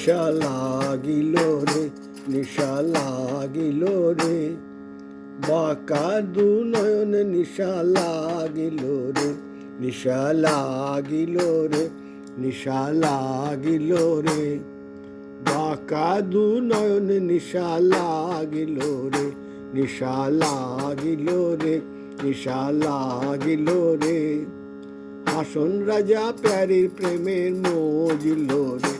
নিশা লাগিল রে, নিশা লাগিল রে। বাঁকা দু নয়ন নিশা লাগিল রে, নিশা লাগিল রে, নিশা লাগিল রে। বাঁকা দু নয়ন নিশা লাগিল রে, নিশা লাগিল রে, নিশা লাগিল রে। আসন রাজা প্যারির প্রেমের মজিল রে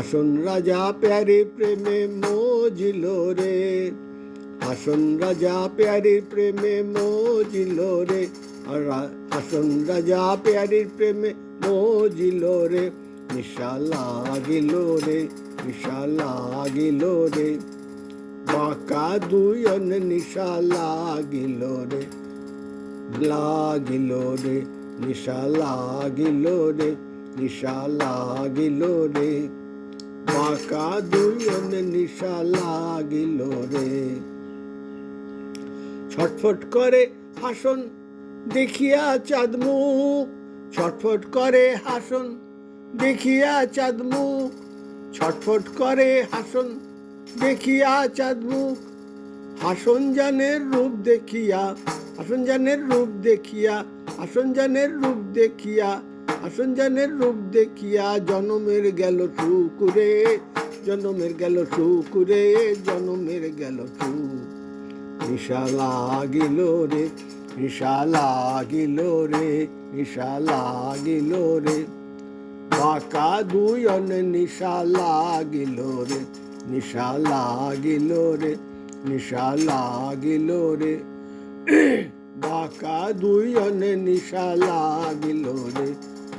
আসন রাজা প্যারে প্রেমে মজিল রে। আসন রাজা প্যারির প্রেমে মজিল রে। আসন রাজা প্যারির প্রেমে মজিল রে। নিশা লাগিল রে, নিশা লাগিল রে। বাঁকা দুয়ন নিশা লাগিল রে লাগিল রে। নিশা লাগিল রে, নিশা লাগিল রে। বাঁকা দুয়ন নিশা লাগিল রে। ছটফট করে হাসন, দেখিয়া চাঁদ মুখ ছটফট করে হাসন, দেখিয়া চাঁদ মুখ ছটফট করে হাসন, দেখিয়া চাঁদ মুখ হাসন জানের রূপ দেখিয়া, হাসন জানের রূপ দেখিয়া, হাসন জানের রূপ দেখিয়া হাসন জানের রূপ দেখিয়া জনমের গেল সুকুরে জনমের গেল সুকুরে জনমের গেল নিশা লাগিল রে নিশা লাগিল রে নিশা লাগিল রে। বাঁকা দুয়ন নিশা লাগিল রে, নিশা লাগিল রে, নিশা লাগিল রে। বাঁকা দুয়ন নিশা লাগিল রে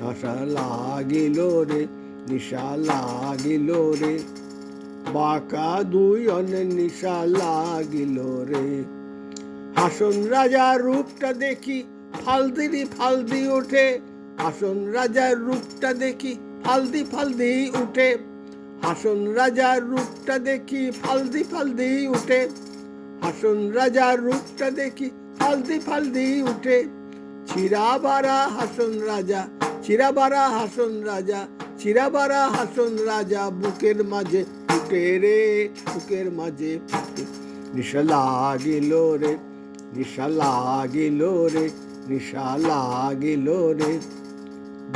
নিশা লাগিল রে, নিশা লাগিল রে। বাঁকা দুই অনে নিশা লাগিল রে। হাসন রাজার রূপটা দেখি ফালদিরি ফালদি ওঠে। হাসন রাজার রূপটা দেখি ফালদি ফালদি উঠে। হাসন রাজার রূপটা দেখি ফালদি ফালদি উঠে। হাসন রাজার রূপটা দেখি ফালদি ফালদি উঠে। চিরাবারা হাসন রাজা চিরাবারা হাসন রাজা, চিরাবারা হাসন রাজা, বুকের মাঝে ফুটে রে, বুকের মাঝে নিশা লাগিল রে, নিশা লাগিল রে, নিশা লাগিল রে।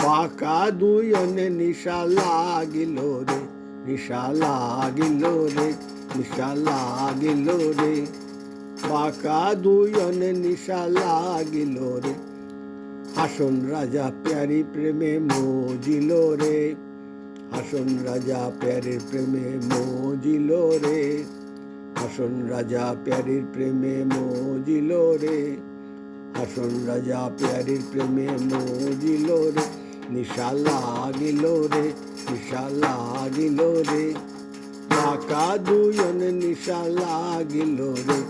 বাঁকা দুই অনে নিশা লাগিল রে, নিশা লাগিল রে, নিশা লাগিল রে। বাঁকা দুই অনে নিশা লাগিল রে। হাসন রাজা প্যারি প্রেমে মজিল রে। হাসন রাজা প্যারির প্রেমে মজিল রে। হাসন রাজা প্যারির প্রেমে মজিল রে। হাসন রাজা প্যারির প্রেমে মজিল রে। নিশা লাগিল রে, নিশা লাগিল রে। বাঁকা দুয়ন নিশা লাগিল রে।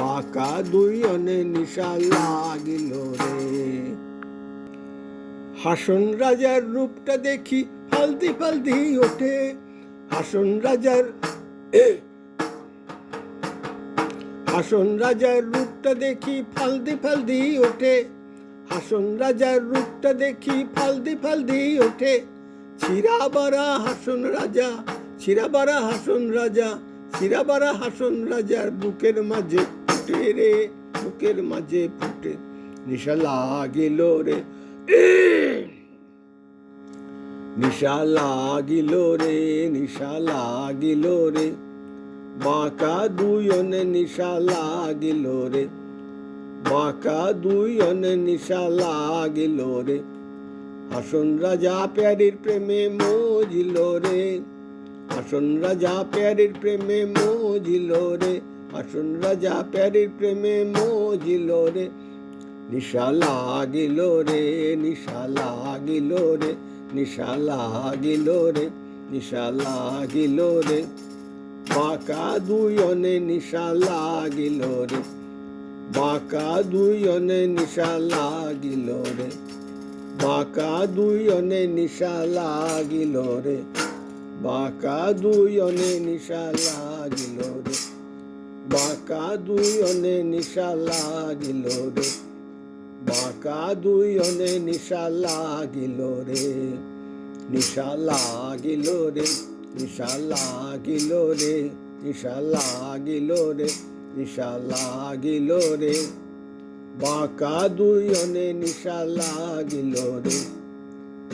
বাঁকা দুইয়নে নিশা লাগিল হাসন রাজার রূপটা দেখি ফালদি ফালদি ওঠে। হাসন রাজার হাসন রাজার রূপটা দেখি ফালদি ফালদি ওঠে। হাসন রাজার রূপটা দেখি ফালদি ফালদি ওঠে। ছিরাবারা হাসন রাজা ছিরাবারা হাসন রাজা ছিরাবারা হাসন রাজার বুকের মাঝে ফুটে রে, বুকের মাঝে ফুটে। নিশা লাগিল রে নিশা লাগিল রে, নিশা লাগিল রে। বাঁকা দুইয়নে নিশা লাগিল রে। বাঁকা দুইয়নে নিশা লাগিল রে। হাসন রাজা প্যারির প্রেমে মজিল রে। হাসন রাজা প্যারির প্রেমে মজিল রে। হাসন রাজা প্যারির প্রেমে মজিল রে। নিশা লাগিল রে, নিশা লাগিল রে, নিশা লাগিল রে, নিশা লাগিল রে। বাঁকা দুইজনে নিশা লাগিল রে, বাঁকা দুইজনে নিশা লাগিল রে, বাঁকা দুইজনে নিশা লাগিল রে, বাঁকা দুইজনে নিশা লাগিল রে, বাঁকা দুইজনে নিশা লাগিল রে। বাঁকা দুইজনে নিশা লাগিল রে, নিশা লাগিল রে, নিশা লাগিল রে, নিশা লাগিল রে, নিশা লাগিল রে। বাঁকা দুইজনে নিশা লাগিল রে,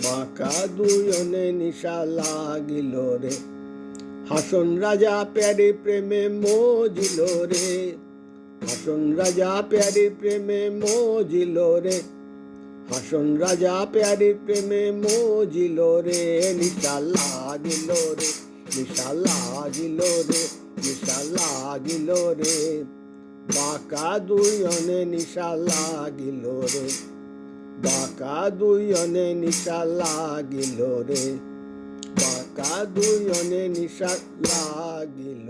বাঁকা দুইজনে নিশা লাগিল রে। হাসন রাজা প্যারে প্রেমে মজিল রে হাসন রাজা প্যারে প্রেমে মজিল রে। হাসন রাজা প্যারে প্রেমে মজিল রে। নিশা লাগিল রে নিশা লাগিল রে নিশা লাগিল রে। বাঁকা দুইজনে নিশা লাগিল রে, বাঁকা দুইজনে নিশা লাগিল রে। বাঁকা দুইজনে নিশা লাগিল